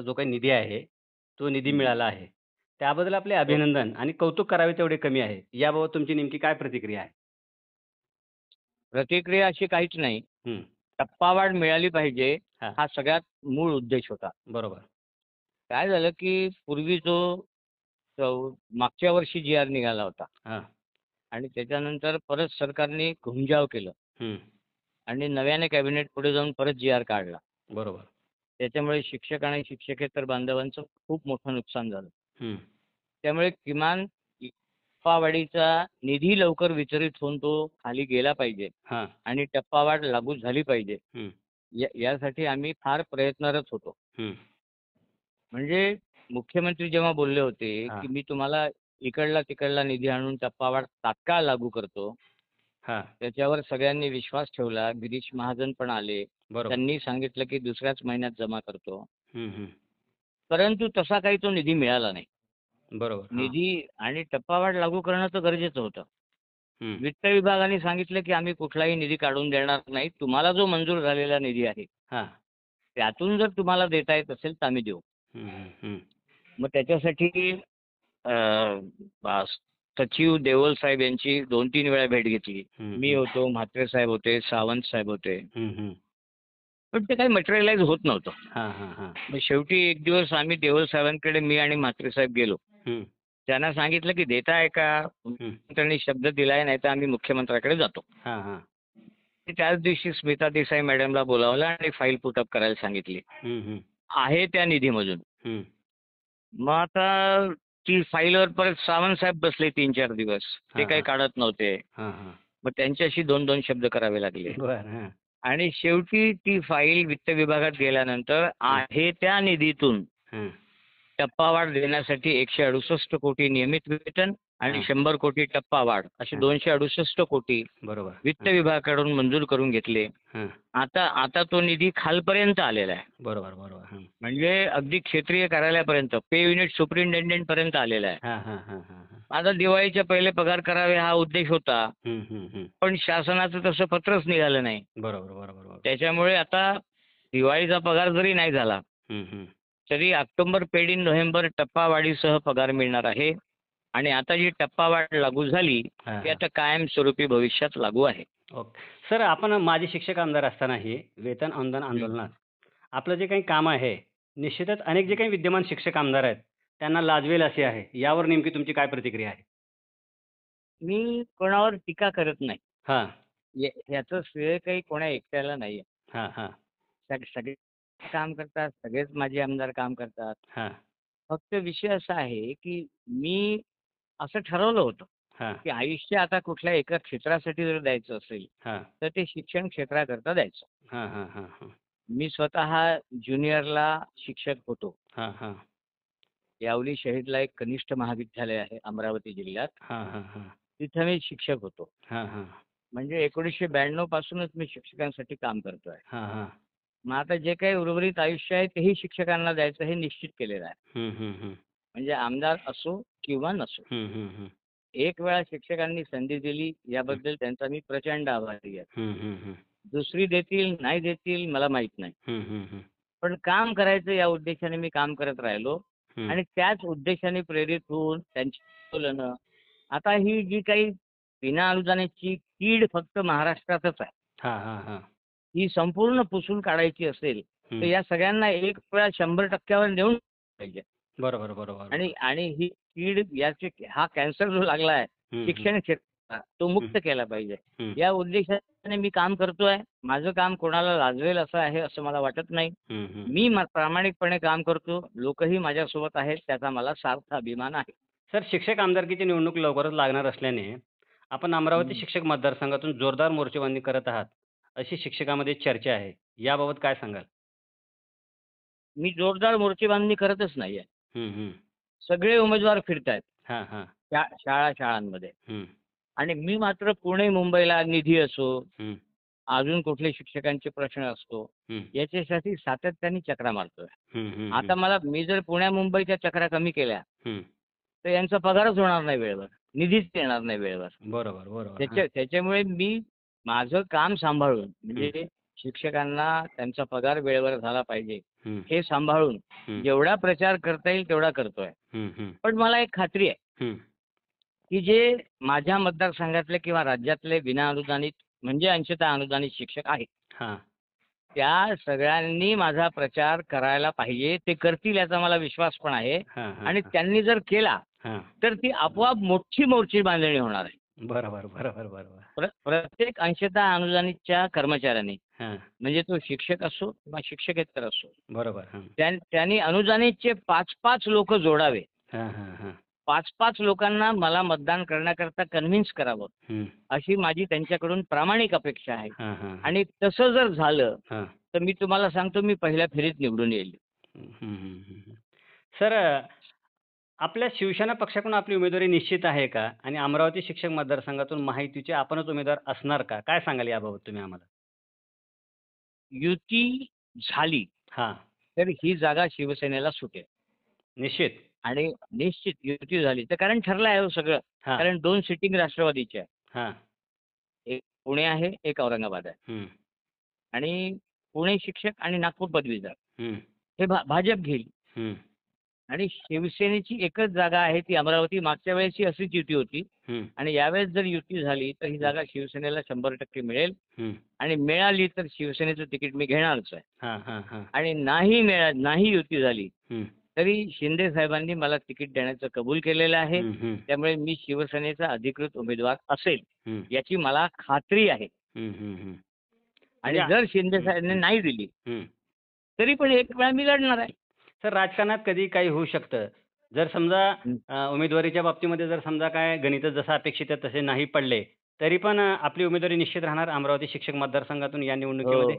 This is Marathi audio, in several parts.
जो काही निधी आहे, तो निधी मिळाला आहे. त्याबद्दल आपले अभिनंदन आणि कौतुक करावे तेवढे कमी आहे. याबाबत तुमची नेमकी काय प्रतिक्रिया आहे? प्रतिक्रिया अशी काहीच नाही. हं. टप्पावाढ मिळाली पाहिजे, हां. हा सगळ्यात मूळ उद्देश होता. बरोबर. काय झालं, की पूर्वी जो चौ मागच्या वर्षी जी-आर निघाला होता हां. आणि त्याच्यानंतर परत सरकारने घुमजाव केलं हं. आणि नव्याने कॅबिनेट पुढे जाऊन परत जी-आर काढला. बरोबर. त्याच्यामुळे शिक्षक आणि शिक्षकेतर बांधवांचं खूप मोठं नुकसान झालं. हं. त्यामुळे किमान टप्पावाढीचा निधी लवकर वितरित होऊन तो खाली गेला पाहिजे हां. आणि टप्पावाढ लागू झाली पाहिजे. हं. या यासाठी आम्ही फार प्रयत्नरत होतो. हं. म्हणजे मुख्यमंत्री जेव्हा बोलले होते, हां. की मी तुम्हाला इकडला-तिकडला निधी आणून टप्पावाढ तात्काळ लागू करतो. हां. त्याच्यावर सगळ्यांनी विश्वास ठेवला. गिरीश महाजन पण आले. बरोबर. त्यांनी सांगितलं, की दुसऱ्याच महिन्यात जमा करतो. हं, हं. परंतु तसा काही तो निधी मिळाला नाही. बरोबर. हां. निधी आणि टप्पावाढ लागू करणं तर गरजेचं होतं. हं. वित्त विभागाने सांगितलं, की आम्ही कुठलाही निधी काढून देणार नाही. तुम्हाला जो मंजूर झालेला निधी आहे, हां. त्यातून जर तुम्हाला देता येत असेल तर आम्ही देऊ. हं, हं, हं. मग त्याच्यासाठी अ, सचिव देओल साहेब यांची 2-3 वेळा भेट घेतली. मी. होतो, म्हात्रे साहेब होते, सावंत साहेब होते. पण ते काही मटेरियलाइज होत नव्हतं. हां, हां, हां. मग शेवटी एक दिवस आम्ही देओल साहेबांकडे मी आणि म्हात्रे साहेब गेलो. त्यांना सांगितलं, की देताय का? हं. त्यांनी शब्द दिलाय, नाहीतर आम्ही मुख्यमंत्र्याकडे जातो. ते त्याच दिवशी स्मिता देसाई मॅडमला बोलावलं आणि फाईल पुट अप करायला सांगितली. आहे त्या निधीमधून. मग आता ती फाईलवर परत सावंत साहेब बसले 3-4 दिवस. ते काही. काढत नव्हते. मग त्यांच्याशी 2-2 शब्द करावे लागले. आणि शेवटी ती फाईल वित्त विभागात गेल्यानंतर आहे त्या निधीतून. टप्पावाढ देण्यासाठी 168 कोटी नियमित वेतन आणि. 100 कोटी टप्पावाढ असे हां. 268 कोटी बरोबर. वित्त. विभागाकडून मंजूर करून घेतले. आता आता तो निधी खालपर्यंत आलेला आहे. बरोबर, बरोबर. म्हणजे अगदी क्षेत्रीय कार्यालयापर्यंत पे युनिट सुपरिन्टेंडेंट पर्यंत आलेला आहे. आता दिवाळीच्या पहिले पगार करावे हा उद्देश होता. पण शासनाचं तसं पत्रच निघालं नाही. बरोबर, बरोबर. त्याच्यामुळे आता दिवाळीचा पगार जरी नाही झाला. तरी ऑक्टोबर पेड नोव्हेंबर टप्पावाढीसह पगार मिळणार आहे. आणि आता जी टप्पावाढ लागू झाली, ती. आता कायमस्वरूपी भविष्यात लागू आहे. ओके. सर आपण माजी शिक्षक आमदार असतानाही वेतन अनुदान आंदोलनात आपलं जे काही काम आहे, निश्चितच अनेक जे काही विद्यमान शिक्षक आमदार आहेत, त्यांना लाजवेल असे आहे. यावर नेमकी तुमची काय प्रतिक्रिया आहे? मी कोणावर टीका करत नाही. हां. याचं श्रेय काही कोणा एकट्याला नाहीये. हां, हां. सग सगळे काम करतात, सगळेच माजी आमदार काम करतात. हां. फक्त विषय असा आहे, की मी असं ठरवलं होतं. की आयुष्य आता कुठल्या एका क्षेत्रासाठी जर द्यायचं असेल, हां. तर ते शिक्षण क्षेत्राकरता द्यायचं. मी स्वतः ज्युनियरला शिक्षक होतो. हां, हां. यावली शहीदला एक कनिष्ठ महाविद्यालय आहे अमरावती जिल्ह्यात. हां, हां, हां. तिथं मी शिक्षक होतो. हां, हां. म्हणजे 1992 पासूनच मी शिक्षकांसाठी काम करतोय. मग आता जे काही उर्वरित आयुष्य आहे तेही शिक्षकांना द्यायचं हे निश्चित केलेलं आहे. म्हणजे आमदार असो किंवा नसो. एक वेळा शिक्षकांनी संधी दिली याबद्दल त्यांचा मी प्रचंड आभारी आहे. दुसरी देतील, नाही देतील मला माहीत नाही. पण काम करायचं या उद्देशाने मी काम करत राहिलो. आणि त्याच उद्देशाने प्रेरित होऊन त्यांची आंदोलनं आता ही जी काही विना अनुदानाची कीड फक्त महाराष्ट्रातच आहे. हां, संपूर्ण पुसून काढायची असेल, तर. या सगळ्यांना एक वेळा 100% वर नेऊन पाहिजे. बरोबर, बरोबर. आणि आणि ही कीड याचे हा कॅन्सर जो लागला आहे हं, हं. शिक्षण क्षेत्रात तो मुक्त. केला पाहिजे. हं. या उद्देशाने मी काम करतोय. माझं काम कोणाला लाजवेल असं आहे असं मला वाटत नाही. हं, हं. मी मा- प्रामाणिकपणे काम करतो. लोकही माझ्यासोबत आहेत त्याचा मला सार्थ अभिमान आहे. सर शिक्षक आमदारकीची निवडणूक लवकरच लागणार असल्याने आपण अमरावती हं. शिक्षक मतदारसंघातून जोरदार मोर्चेबंदी करत आहात, अशी शिक्षकामध्ये चर्चा आहे. याबाबत काय सांगाल? मी जोरदार मोर्चेबांधणी करतच नाहीये. सगळे उमेदवार फिरतायत हां, हां. शा शाळा शाळांमध्ये आणि मी मात्र पुणे मुंबईला निधी असो अजून कुठले शिक्षकांचे प्रश्न असतो. याच्यासाठी सातत्याने चक्रा मारतोय. आता. मला मी जर पुण्या मुंबईच्या चक्रा कमी केल्या. तर यांचा पगारच होणार नाही वेळेवर. निधीच येणार नाही वेळेवर. बरोबर, बरोबर. त्याच्या. त्याच्यामुळे मी माझं काम सांभाळून म्हणजे शिक्षकांना त्यांचा पगार वेळेवर झाला पाहिजे. हं, सांभाळून जेवढा प्रचार करता येईल तेवढा करतोय. पण मला एक खात्री आहे. की जे माझ्या मतदारसंघातले किंवा राज्यातले विना अनुदानित म्हणजे अंशतः अनुदानित शिक्षक आहेत. हां. त्या सगळ्यांनी माझा प्रचार करायला पाहिजे. ते करतील याचा मला विश्वास पण आहे. आणि त्यांनी जर केला तर ती आपोआप मोठी मोर्ची बांधणी होणार आहे. बरोबर बरोबर बरोबर. प्र- प्रत्येक अंशतः अनुदानितच्या कर्मचाऱ्यांनी हां. म्हणजे तो शिक्षक असो किंवा शिक्षकेतर असो बरोबर हां. त्यां- त्यांनी अनुदानितचे पाच पाच लोक जोडावे. हां हां हां. पाच पाच लोकांना मला मतदान करण्याकरता कन्व्हिन्स करावं अशी माझी त्यांच्याकडून प्रामाणिक अपेक्षा आहे. हां हां आणि तसं जर झालं हां. तर मी तुम्हाला सांगतो मी पहिल्या फेरीत निवडून येईल. सर आपल्या शिवसेना पक्षाकडून आपली उमेदवारी निश्चित आहे का? आणि अमरावती शिक्षक मतदारसंघातून माहितीचे आपणच उमेदवार असणार का? काय सांगाल याबाबत तुम्ही आम्हाला? युती झाली हां. तर ही जागा शिवसेनेला सुटेल. निश्चित. आणि निश्चित युती झाली तर कारण ठरलं आहे हो सगळं. हां. कारण दोन सिटिंग राष्ट्रवादीचे आहे हां. एक पुणे आहे एक औरंगाबाद आहे. आणि पुणे शिक्षक आणि नागपूर पदवीधर. हं, हे भा भाजप घेईल. हं, आणि शिवसेनेची एकच जागा आहे ती अमरावती. मागच्या वेळेची अशीच युती होती. आणि यावेळेस जर युती झाली तर ही जागा शिवसेनेला शंभर टक्के मिळेल. आणि मिळाली तर शिवसेनेचं तिकीट मी घेणारच आहे. हां हां हां. आणि नाही मिळा नाही युती झाली तरी शिंदे साहेबांनी मला तिकीट देण्याचं कबूल केलेलं आहे. त्यामुळे मी शिवसेनेचा अधिकृत उमेदवार असेल याची मला खात्री आहे. आणि म्हणजे- जर शिंदे साहेबांनी नाही दिली. तरी पण एक वेळा मी लढणार आहे. सर राजकारणात कधी काही होऊ शकतं. जर समजा हं. अ, उमेदवारीच्या बाबतीमध्ये जर समजा काय गणित जसं अपेक्षित आहे तसे नाही पडले तरी पण अ, आपली उमेदवारी निश्चित राहणार अमरावती शिक्षक मतदारसंघातून या निवडणुकीमध्ये?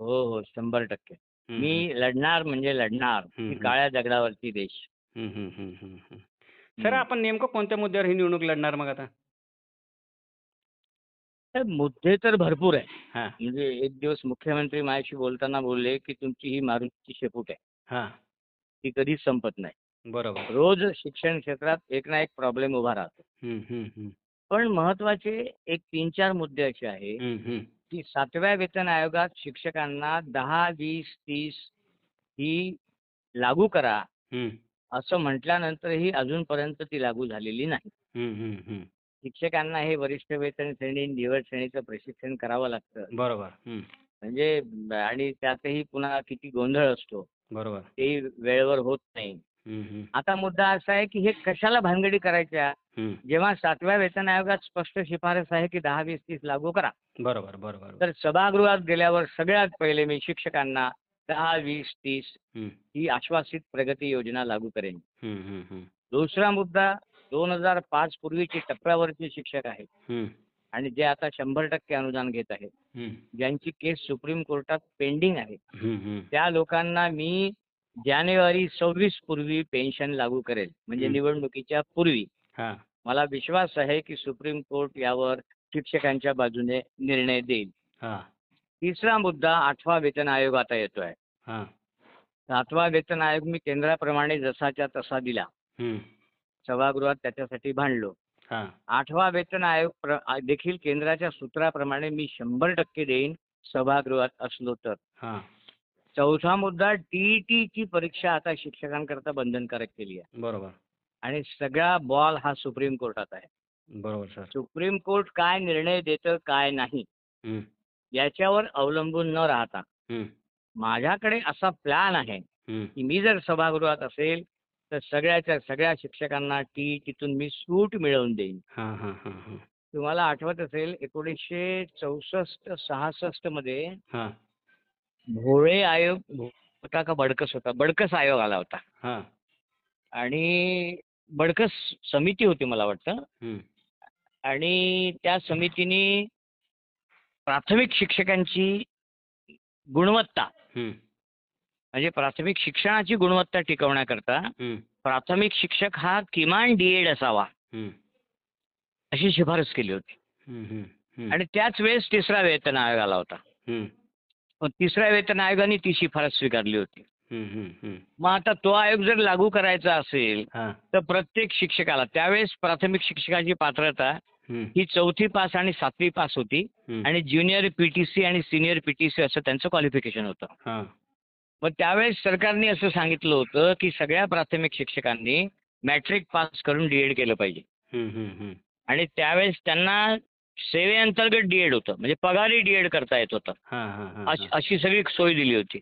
हो हो शंभर टक्के. हं, मी लढणार म्हणजे लढणार हं, ही हं. काळ्या दगडावरची देश हं, हं, हं, हं, हं. सर हं. आपण नेमकं कोणत्या मुद्द्यावर ही निवडणूक लढणार मग आता? तर मुद्दे तर भरपूर आहे हां. म्हणजे एक दिवस मुख्यमंत्री माझ्याशी बोलताना बोलले की तुमची ही मारुतीची शेपूट आहे. हां. ती कधीच संपत नाही. बरोबर. रोज शिक्षण क्षेत्रात एक ना एक प्रॉब्लेम उभा राहतो. पण महत्त्वाचे एक तीन चार मुद्दे असे आहे हं. की सातव्या वेतन आयोगात शिक्षकांना दहा वीस तीस ही लागू करा असं म्हटल्यानंतरही अजूनपर्यंत ती लागू झालेली नाही. शिक्षकांना हे वरिष्ठ वेतन श्रेणी निवड श्रेणीचं प्रशिक्षण करावं लागतं. बरोबर. म्हणजे आणि त्यातही पुन्हा किती गोंधळ असतो. बरोबर. तेही वेळेवर होत नाही. आता मुद्दा असा आहे की हे कशाला भानगडी करायच्या. जेव्हा सातव्या वेतन आयोगात स्पष्ट शिफारस आहे की दहा वीस तीस लागू करा. बरोबर बरोबर तर सभागृहात गेल्यावर सगळ्यात पहिले मी शिक्षकांना दहा वीस तीस हं, ही आश्वासित प्रगती योजना लागू करेन. दुसरा मुद्दा दोन हजार पाच पूर्वीचे टप्प्यावरचे शिक्षक आहेत. आणि जे आता शंभर टक्के अनुदान घेत आहेत ज्यांची केस सुप्रीम कोर्टात पेंडिंग आहे. त्या लोकांना मी जानेवारी सव्वीस पूर्वी पेन्शन लागू करेल म्हणजे. निवडणुकीच्या पूर्वी. हां. मला विश्वास आहे की सुप्रीम कोर्ट यावर शिक्षकांच्या बाजूने निर्णय देईल. हां. तिसरा मुद्दा आठवा वेतन आयोग आता येतोय. सातवा वेतन आयोग मी केंद्राप्रमाणे जसाच्या तसा दिला. सभागृहात त्याच्यासाठी भांडलो. आठवा वेतन आयोग देखील केंद्राच्या सूत्राप्रमाणे मी शंभर टक्के देईन सभागृहात असलो तर. हां. चौथा मुद्दा टीईटीची परीक्षा आता शिक्षकांकरता बंधनकारक केली आहे. बरोबर. आणि सगळा बॉल हा सुप्रीम कोर्टात आहे. बरोबर सर. सुप्रीम कोर्ट काय निर्णय देतं काय नाही याच्यावर अवलंबून न राहता. माझ्याकडे असा प्लॅन आहे. की मी जर सभागृहात असेल तर सगळ्याच्या सगळ्या शिक्षकांना टी तिथून मी सूट मिळवून देईन. हां हां हां हां. तुम्हाला आठवत असेल एकोणीसशे चौसष्ट सहासष्टमध्ये हां. भोळे आयोग होता का बडकस होता? बडकस आयोग आला होता. हां. आणि बडकस समिती होती मला वाटतं. आणि त्या समितीने प्राथमिक शिक्षकांची गुणवत्ता म्हणजे प्राथमिक शिक्षणाची गुणवत्ता टिकवण्याकरता प्राथमिक शिक्षक हा किमान डीएड असावा. हं, अशी शिफारस केली होती. आणि त्याच वेळेस तिसरा वेतन आयोग आला होता. तिसऱ्या वेतन आयोगाने ती शिफारस स्वीकारली होती. मग आता तो आयोग जर लागू करायचा असेल तर प्रत्येक शिक्षकाला त्यावेळेस प्राथमिक शिक्षकाची पात्रता हं, चौथी पास आणि सातवी पास होती. आणि ज्युनियर पीटीसी आणि सिनियर पीटीसी असं त्यांचं क्वालिफिकेशन होतं. मग त्यावेळेस सरकारने असं सांगितलं होतं की सगळ्या प्राथमिक शिक्षकांनी मॅट्रिक पास करून डीएड केलं पाहिजे. आणि त्यावेळेस त्यांना सेवेअंतर्गत डीएड होतं. म्हणजे पगारी डीएड करता येत होतं. हां, हां, हां, अशी सगळी सोय दिली होती.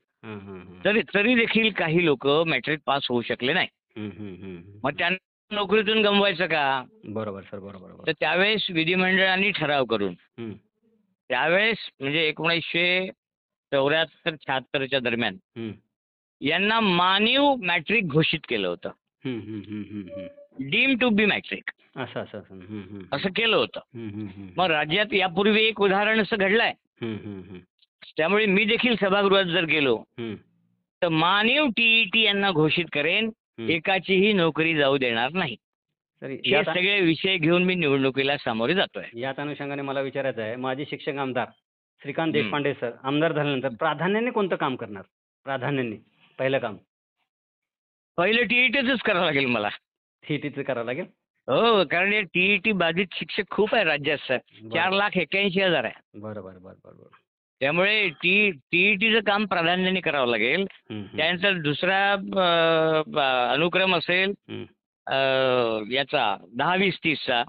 तरी तरी देखील काही लोक मॅट्रिक पास होऊ शकले नाही. मग. त्यांना नोकरीतून गमवायचं का? बरोबर सर बरोबर तर त्यावेळेस विधिमंडळाने ठराव करून त्यावेळेस म्हणजे एकोणीसशे चौऱ्याहत्तर शहात्तरच्या दरम्यान. यांना मानीव मॅट्रिक घोषित केलं होतं. डीम टू बी मॅट्रिक असं असं असं. असं केलं होतं. मग राज्यात यापूर्वी एक उदाहरण असं घडलंय. त्यामुळे मी देखील सभागृहात जर गेलो. तर मानीव टीईटी यांना घोषित करेन. एकाचीही नोकरी जाऊ देणार नाही यात सगळे विषय घेऊन मी निवडणुकीला सामोरे जातोय याच अनुषंगाने मला विचारायचं आहे माजी शिक्षक आमदार श्रीकांत. देशपांडे सर आमदार झाल्यानंतर प्राधान्याने कोणतं काम करणार? प्राधान्याने पहिलं काम? पहिलं टीईटीच करावं लागेल मला. सीईटीचं करावं लागेल? हो कारण हे टीईटी बाधित शिक्षक खूप आहे राज्यात सर. चार लाख एक्क्याऐंशी हजार आहे. बरं बरं बरं बरं बरं. त्यामुळे टी टीईटीचं काम प्राधान्याने करावं लागेल. त्यानंतर दुसरा अनुक्रम असेल. अं, याचा दहा वीस तीसचा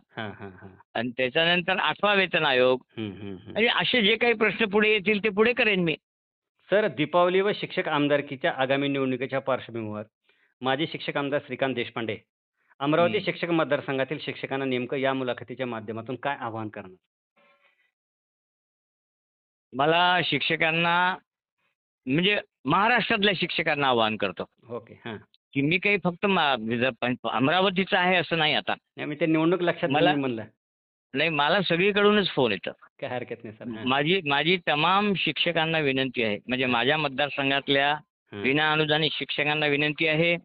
आणि त्याच्यानंतर आठवा वेतन आयोग. हं. म्हणजे असे जे काही प्रश्न पुढे येतील ते पुढे करेन मी. सर दीपावली व शिक्षक आमदारकीच्या आगामी निवडणुकीच्या पार्श्वभूमीवर माजी शिक्षक आमदार श्रीकांत देशपांडे अमरावती. शिक्षक मतदारसंघातील शिक्षकांना नेमकं या मुलाखतीच्या माध्यमातून काय आवाहन करणार? मला शिक्षकांना म्हणजे महाराष्ट्रातल्या शिक्षकांना आवाहन करतो. ओके हां. की मी काही फक्त मा- विज- पण- अमरावतीचं आहे असं नाही आता. मी ते निवडणूक लक्षात मला- म्हणलं. नाही मला सगळीकडूनच फोन येतं काय हरकत नाही सर. माझी माझी तमाम शिक्षकांना विनंती आहे म्हणजे माझ्या मतदारसंघातल्या. विना अनुदानित शिक्षकांना विनंती आहे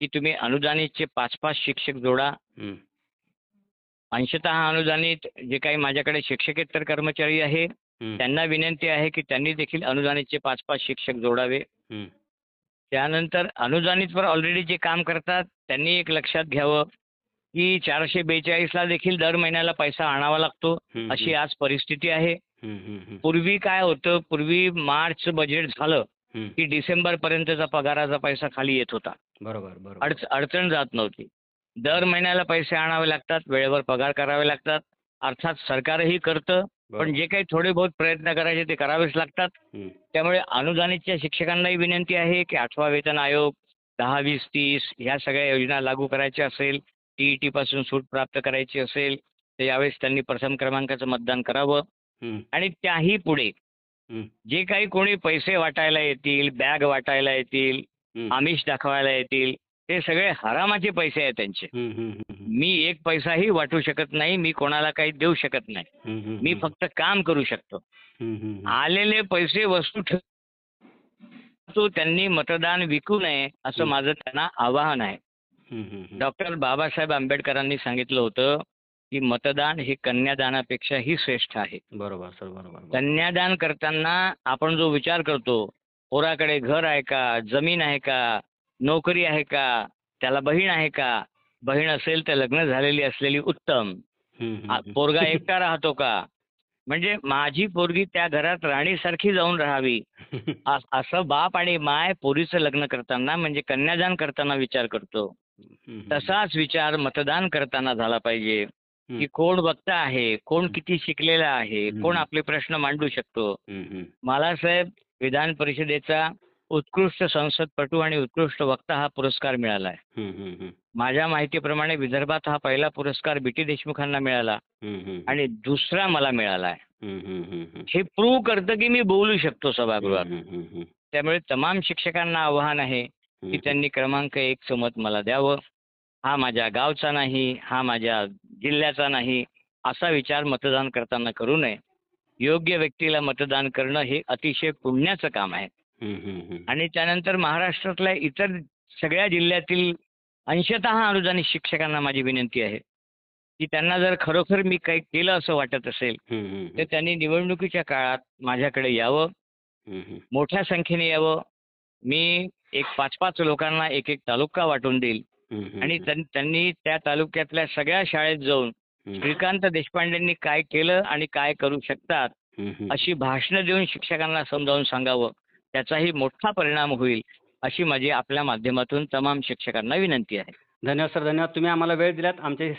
की तुम्ही अनुदानितचे पाच पाच शिक्षक जोडा. अंशतः अनुदानित जे काही माझ्याकडे शिक्षकेतर कर्मचारी आहे. त्यांना विनंती आहे की त्यांनी देखील अनुदानितचे पाच पाच शिक्षक जोडावे. त्यानंतर अनुदानितवर ऑलरेडी जे काम करतात त्यांनी एक लक्षात घ्यावं की चारशे बेचाळीसला देखील दर महिन्याला पैसा आणावा लागतो अशी. आज परिस्थिती आहे. पूर्वी काय होतं पूर्वी मार्च बजेट झालं. की डिसेंबर पर्यंतचा पगाराचा पैसा खाली येत होता बरोबर बरोबर अडच अडचण जात नव्हती दर महिन्याला पैसे आणावे लागतात वेळेवर पगार करावे लागतात अर्थात सरकारही करतं पण. जे काही थोडे बहुत प्रयत्न करायचे ते करावेच लागतात. त्यामुळे अनुदानितच्या शिक्षकांनाही विनंती आहे की आठवा वेतन आयोग दहा वीस तीस ह्या सगळ्या योजना लागू करायच्या असेल टीईटी पासून सूट प्राप्त करायची असेल तर यावेळेस त्यांनी प्रथम क्रमांकाचं मतदान करावं. आणि त्याही पुढे. जे काही कोणी पैसे वाटायला येतील बॅग वाटायला येतील. आमिष दाखवायला येतील ते सगळे हरामाचे पैसे आहेत त्यांचे. मी एक पैसाही वाटू शकत नाही मी कोणाला काही देऊ शकत नाही मी. फक्त काम करू शकतो. आलेले पैसे वस्तू ठेव तो त्यांनी मतदान विकू नये असं. माझं त्यांना आवाहन आहे. डॉक्टर बाबासाहेब आंबेडकरांनी सांगितलं होतं की मतदान हे कन्यादानापेक्षाही श्रेष्ठ आहे बरोबर सर बरोबर. कन्यादान करताना आपण जो विचार करतो पोराकडे घर आहे का जमीन आहे का नोकरी आहे का त्याला बहीण आहे का बहीण असेल तर लग्न झालेली असलेली उत्तम हं, हं, हं. पोरगा एकटा राहतो का म्हणजे माझी पोरगी त्या घरात राणीसारखी जाऊन राहावी असं बाप आणि माय पोरीचं लग्न करताना म्हणजे कन्यादान करताना विचार करतो. तसाच विचार मतदान करताना झाला पाहिजे. की कोण वक्ता आहे कोण किती शिकलेला आहे कोण. आपले प्रश्न मांडू शकतो. मला साहेब विधान परिषदेचा उत्कृष्ट संसदपटू आणि उत्कृष्ट वक्ता हा पुरस्कार मिळाला आहे. माझ्या माहितीप्रमाणे विदर्भात हा पहिला पुरस्कार बी टी देशमुखांना मिळाला. आणि दुसरा मला मिळाला आहे हं, प्रूव्ह करतं की मी बोलू शकतो सभागृहात. त्यामुळे तमाम शिक्षकांना आव्हान आहे की. त्यांनी क्रमांक एकचं मत मला द्यावं हा माझ्या गावचा नाही हा माझ्या जिल्ह्याचा नाही असा विचार मतदान करताना करू नये योग्य व्यक्तीला मतदान करणं हे अतिशय पुण्याचं काम आहे. आणि त्यानंतर महाराष्ट्रातल्या इतर सगळ्या जिल्ह्यातील अंशतः अनुदानित शिक्षकांना माझी विनंती आहे की त्यांना जर खरोखर मी काही केलं असं वाटत असेल तर त्यांनी निवडणुकीच्या काळात माझ्याकडे यावं. मोठ्या संख्येने यावं मी एक पाच पाच लोकांना एक एक तालुका वाटून देईल आणि. त्यां- त्यांनी त्या तालुक्यातल्या सगळ्या शाळेत जाऊन. श्रीकांत देशपांडेंनी काय केलं आणि काय करू शकतात. अशी भाषणं देऊन शिक्षकांना समजावून सांगावं त्याचाही मोठा परिणाम होईल अशी माझी आपल्या माध्यमातून तमाम शिक्षकांना विनंती आहे. धन्यवाद सर. धन्यवाद. तुम्ही आम्हाला वेळ दिलात. आमचे